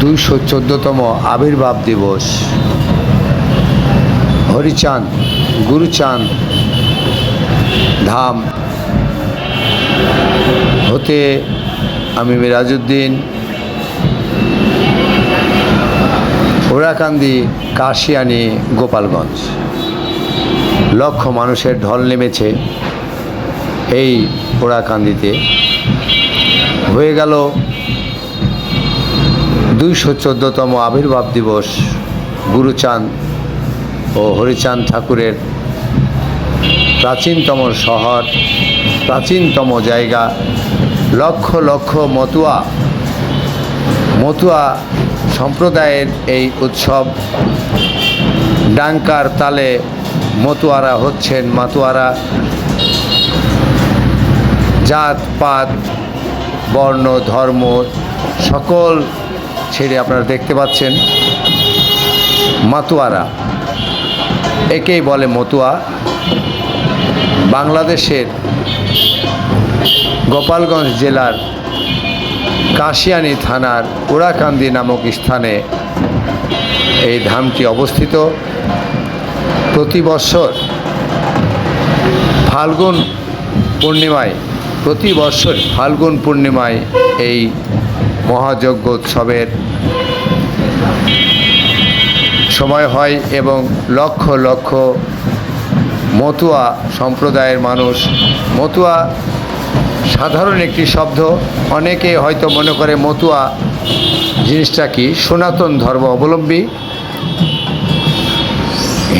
দুইশো চোদ্দতম আবির্ভাব দিবস। হরিচাঁদ, গুরুচাঁদ ধাম হতে আমি মিরাজউদ্দিন, ওরাকান্দি, কাশিয়ানি, গোপালগঞ্জ। লক্ষ মানুষের ঢল নেমেছে এই ওরাকান্দিতে। হয়ে গেল দুইশো চোদ্দতম আবির্ভাব দিবস গুরুচাঁদ ও হরিচাঁদ ঠাকুরের প্রাচীনতম শহর, প্রাচীনতম জায়গা, লক্ষ লক্ষ মতুয়া মতুয়া সম্প্রদায়ের এই উৎসব। ডাঙ্কার তালে মতুয়ারা হচ্ছেন মাতুয়ারা। জাত, পাত, বর্ণ, ধর্ম, সকল ছেড়ে আপনারা দেখতে পাচ্ছেন মাতুয়ারা। একেই বলে মতুয়া। বাংলাদেশের গোপালগঞ্জ জেলার কাশিয়ানি থানার উড়াকান্দি নামক স্থানে এই ধামটি অবস্থিত। প্রতি বৎসর ফাল্গুন পূর্ণিমায়, প্রতি বৎসর ফাল্গুন পূর্ণিমায় এই মহাযজ্ঞ উৎসবের সময় হয় এবং লক্ষ লক্ষ মতুয়া সম্প্রদায়ের মানুষ, মতুয়া সাধারণ একটি শব্দ, অনেকে হয়তো মনে করে মতুয়া জিনিসটা কি? সনাতন ধর্ম অবলম্বী।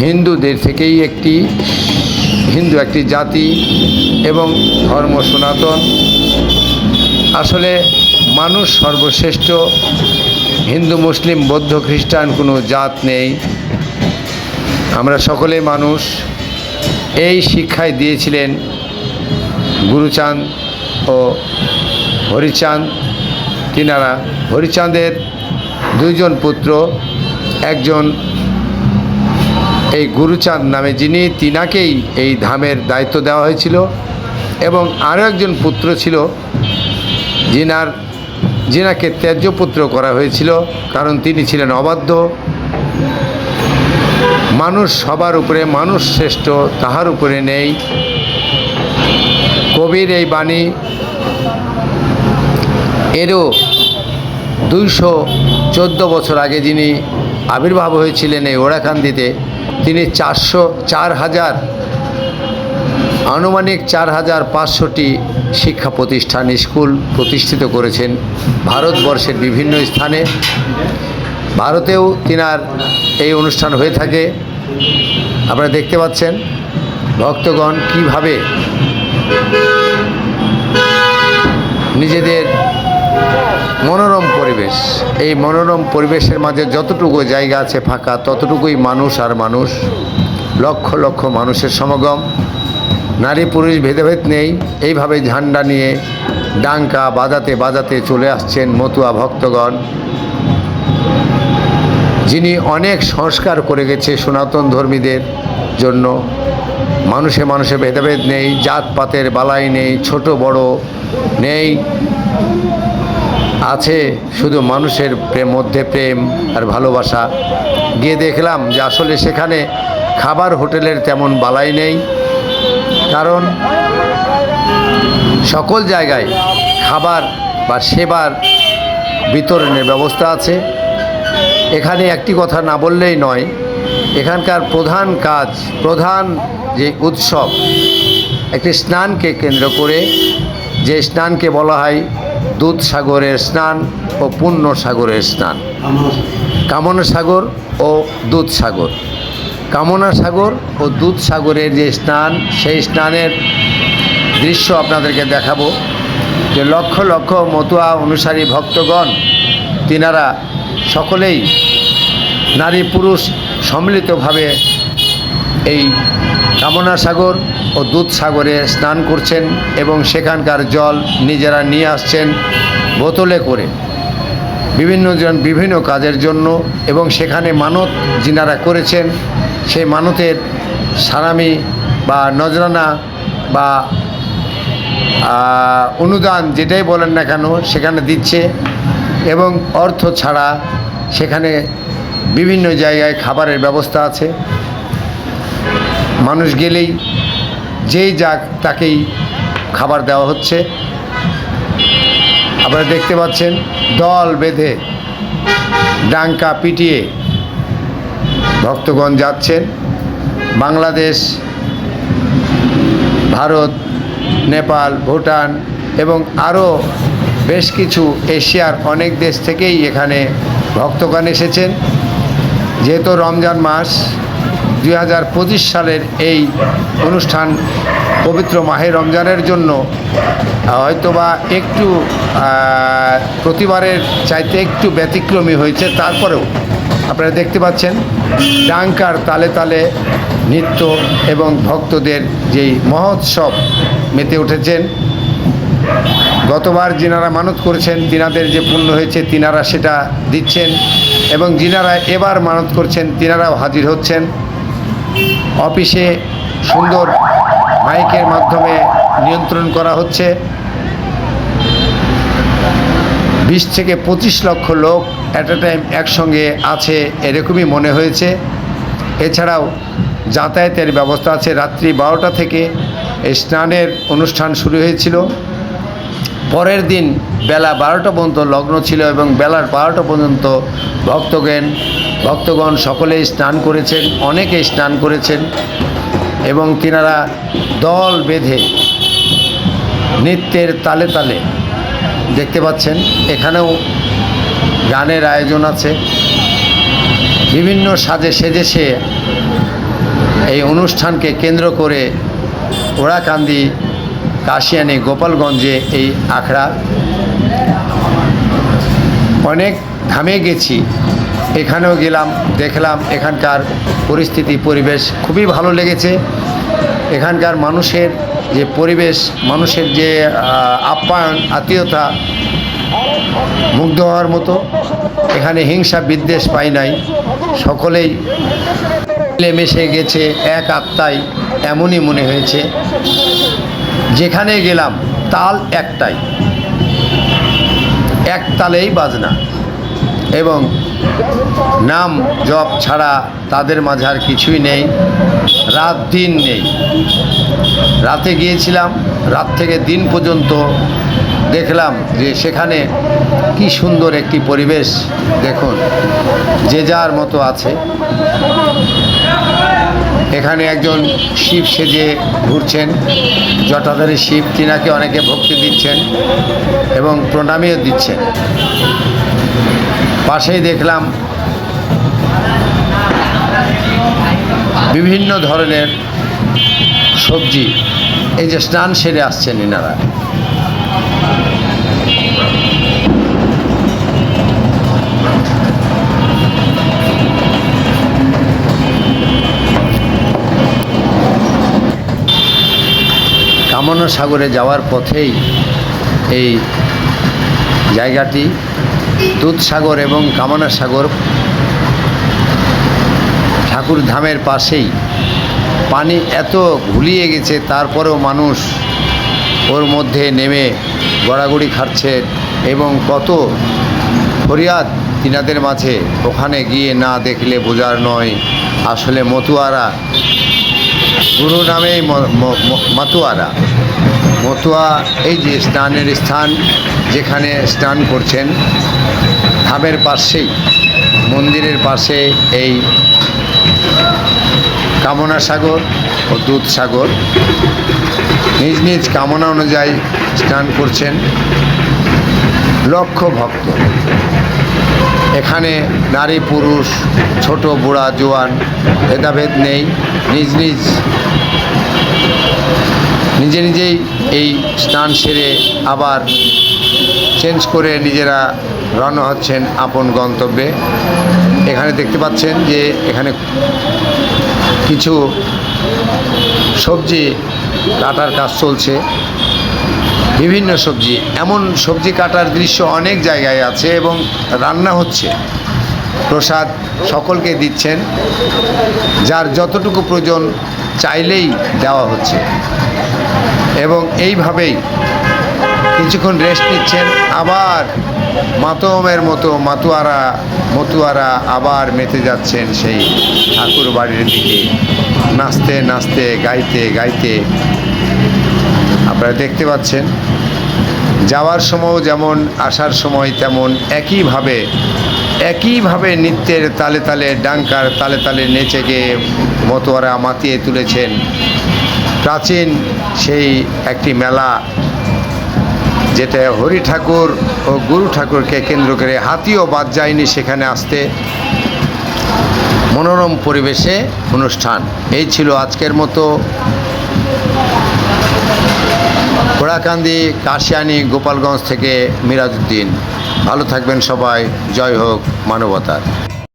হিন্দুদের থেকেই একটি, হিন্দু একটি জাতি এবং ধর্ম সনাতন। আসলে মানুষ সর্বশ্রেষ্ঠ, হিন্দু, মুসলিম, বৌদ্ধ, খ্রিস্টান, কোনো জাত নেই। আমরা সকলে মানুষ। এই শিক্ষায় দিয়েছিলেন গুরুচাঁদ ও হরিচাঁদ। তিনারা হরিচাঁদের দুইজন পুত্র, একজন এই গুরুচাঁদ নামে যিনি, তিনাকেই এই ধামের দায়িত্ব দেওয়া হয়েছিল এবং আরও একজন পুত্র ছিল, যিনার যিনাকে ত্যায্যপুত্র করা হয়েছিল, কারণ তিনি ছিলেন অবাধ্য। মানুষ সবার উপরে, মানুষ শ্রেষ্ঠ, তাহার উপরে নেই। কবির এই বাণী এরও দুইশো চোদ্দ বছর আগে যিনি আবির্ভাব হয়েছিলেন এই ওড়াকান্দিতে, তিনি চারশো, চার হাজার আনুমানিক চার হাজার পাঁচশোটি শিক্ষা প্রতিষ্ঠান, স্কুল প্রতিষ্ঠিত করেছেন ভারতবর্ষের বিভিন্ন স্থানে। ভারতেও তিনার এই অনুষ্ঠান হয়ে থাকে। আপনারা দেখতে পাচ্ছেন ভক্তগণ কীভাবে নিজেদের মনোরম পরিবেশ, এই মনোরম পরিবেশের মাঝে যতটুকু জায়গা আছে ফাঁকা, ততটুকুই মানুষ আর মানুষ, লক্ষ লক্ষ মানুষের সমাগম। নারী পুরুষ ভেদাভেদ নেই। এইভাবে ঝান্ডা নিয়ে ডাঙ্কা বাজাতে বাজাতে চলে আসছেন মতুয়া ভক্তগণ। যিনি অনেক সংস্কার করে গেছে সনাতন ধর্মীদের জন্য। মানুষে মানুষে ভেদাভেদ নেই, জাতপাতের বালাই নেই, ছোট বড় নেই। আছে শুধু মানুষের প্রেম মধ্যে প্রেম আর ভালোবাসা। গিয়ে দেখলাম যে আসলে সেখানে খাবার হোটেলের তেমন বালাই নেই। কারণ সকল জায়গায় খাবার বা সেবার বিতরণের ব্যবস্থা আছে। এখানে একটি কথা না বললেই নয় এখানকার প্রধান কাজ প্রধান যে উৎসব একটি স্নানকে কেন্দ্র করে যে স্নানকে বলা হয় দুধ সাগরের স্নান ও পুণ্য সাগরের স্নান। কামনা সাগর। ও দুধ সাগর। কামনা সাগর ও দুধ সাগরের যে স্নান, সেই স্নানের দৃশ্য আপনাদেরকে দেখাবো। যে লক্ষ লক্ষ মতুয়া অনুসারী ভক্তগণ, তিনারা সকলেই নারী পুরুষ সম্মিলিতভাবে এই কামনা সাগর ও দুধ সাগরে স্নান করছেন এবং সেখানকার জল নিজেরা নিয়ে আসছেন বোতলে করে। বিভিন্ন জন, বিভিন্ন কাজের জন্য এবং সেখানে মানত যিনারা করেছেন, সেই মানতের সারামি বা নজরানা বা অনুদান যেটাই বলেন না কেন সেখানে দিচ্ছে এবং অর্থ ছাড়া সেখানে বিভিন্ন জায়গায় খাবারের ব্যবস্থা আছে। মানুষ গেলেই যেই যাক তাকেই খাবার দেওয়া হচ্ছে। আপনারা দেখতে পাচ্ছেন দল বেঁধে ডাঙ্কা পিটিয়ে ভক্তগণ যাচ্ছেন। বাংলাদেশ, ভারত, নেপাল, ভুটান এবং আরও বেশ কিছু এশিয়ার অনেক দেশ থেকেই এখানে ভক্তগণ এসেছেন। যেহেতু রমজান মাস, দুই হাজার পঁচিশ সালের এই অনুষ্ঠান পবিত্র মাহে রমজানের জন্য হয়তোবা একটু প্রতিবারের চাইতে একটু ব্যতিক্রমী হয়েছে, তারপরেও আপনারা দেখতে পাচ্ছেন ডাঙ্কার তালে তালে নৃত্য এবং ভক্তদের যেই মহোৎসব মেতে উঠেছেন। গতবার যিনারা মানত করেছেন, তিনাদের যে পুণ্য হয়েছে, তিনারা সেটা দিচ্ছেন এবং যিনারা এবার মানত করছেন, তিনারাও হাজির হচ্ছেন। অফিসে সুন্দর মাইকের মাধ্যমে নিয়ন্ত্রণ করা হচ্ছে। বিশ থেকে পঁচিশ লক্ষ লোক অ্যাট এ টাইম একসঙ্গে আছে এরকমই মনে হয়েছে। এছাড়াও যাতায়াতের ব্যবস্থা আছে। রাত্রি বারোটা থেকে স্নানের অনুষ্ঠান শুরু হয়েছিল। পরের দিন বেলা বারোটা পর্যন্ত লগ্ন ছিল এবং বেলার বারোটা পর্যন্ত ভক্তগণ ভক্তগণ সকলেই স্নান করেছেন অনেকে স্নান করেছেন। এবং তিনারা দল বেঁধে নৃত্যের তালে তালে দেখতে পাচ্ছেন, এখানেও গানের আয়োজন আছে। বিভিন্ন সাজে সেজে সেজেছে এই অনুষ্ঠানকে কেন্দ্র করে ওড়াকান্দি, কাশিয়ানি, গোপালগঞ্জে এই আখড়া। অনেক ধামে গেছি। এখানেও গেলাম, দেখলাম এখানকার পরিস্থিতি, পরিবেশ খুবই ভালো লেগেছে। এখানকার মানুষের যে পরিবেশ, মানুষের যে আপ্যায়ন, আত্মীয়তা মুগ্ধ হওয়ার মতো, এখানে হিংসা বিদ্বেষ পাই নাই। সকলেই মিলেমিশে গেছে, এক আত্মায় এমনই মনে হয়েছে। যেখানে গেলাম, তাল একটাই। এক তালেই বাজনা। এবং নাম জপ ছাড়া তাদের মাঝে আর কিছুই নেই, রাত দিন নেই। রাতে গিয়েছিলাম, রাত থেকে দিন পর্যন্ত দেখলাম যে সেখানে কি সুন্দর একটি পরিবেশ, দেখুন, যে যার মতো আছে। এখানে একজন শিব সেজে ঘুরছেন, জটাধারী শিব, তিনাকে অনেকে ভক্তি দিচ্ছেন এবং প্রণামীও দিচ্ছেন। পাশেই দেখলাম বিভিন্ন ধরনের সবজি। এই যে স্নান সেরে আসছেন এনারা কামনা সাগরে যাওয়ার পথেই এই জায়গাটি দুধসাগর এবং কামনা সাগর ঠাকুর ধামের পাশেই। পানি এত ঘুলিয়ে গেছে, তারপরেও মানুষ ওর মধ্যে নেমে গড়াগড়ি খাচ্ছে এবং কত ফরিয়াদ তিনাদের মাঝে। ওখানে গিয়ে না দেখলে বোঝার নয়, আসলে মতুয়ারা গুরু নামেই মাতুয়ারা। মতুয়া, এই যে স্নানের স্থান যেখানে স্নান করছেন ধামের পাশেই, মন্দিরের পাশে এই কামনা সাগর ও দুধ সাগর। নিজ নিজ কামনা অনুযায়ী স্নান করছেন লক্ষ ভক্ত। এখানে নারী, পুরুষ, ছোট, বুড়া, জোয়ান, ভেদাভেদ নেই। নিজ নিজ, নিজে নিজেই এই স্নান সেরে আবার চেঞ্জ করে নিজেরা রওনা হচ্ছেন আপন গন্তব্যে। এখানে দেখতে পাচ্ছেন যে এখানে কিছু সবজি কাটার কাজ চলছে। বিভিন্ন সবজি, এমন সবজি কাটার দৃশ্য অনেক জায়গায় আছে এবং রান্না হচ্ছে। প্রসাদ সকলকে দিচ্ছেন, যার যতটুকু প্রয়োজন চাইলেই দেওয়া হচ্ছে। এইভাবেই কিছুক্ষণ রেস্ট নিচ্ছেন। আবার মাতমের মতো মাতুয়ারা, মতুয়ারা আবার মেতে যাচ্ছেন সেই ঠাকুর বাড়ির দিকে। নাচতে নাচতে, গাইতে গাইতে আপনারা দেখতে পাচ্ছেন, যাওয়ার সময় যেমন, আসার সময় তেমন একইভাবে একইভাবে নৃত্যের তালে তালে, ডাঙ্কার তালে তালে নেচে গিয়ে মতোয়ারা মাতিয়ে তুলেছেন প্রাচীন সেই একটি মেলা যেটা হরি ঠাকুর ও গুরু ঠাকুরকে কেন্দ্র করে হাতিও বাদ যায়নি সেখানে আসতে মনোরম পরিবেশে অনুষ্ঠান। এই ছিল আজকের মতো। ঘোড়াকান্দি কাশিয়ানি, গোপালগঞ্জ থেকে মিরাজউদ্দিন। ভালো থাকবেন সবাই। জয় হোক মানবতার।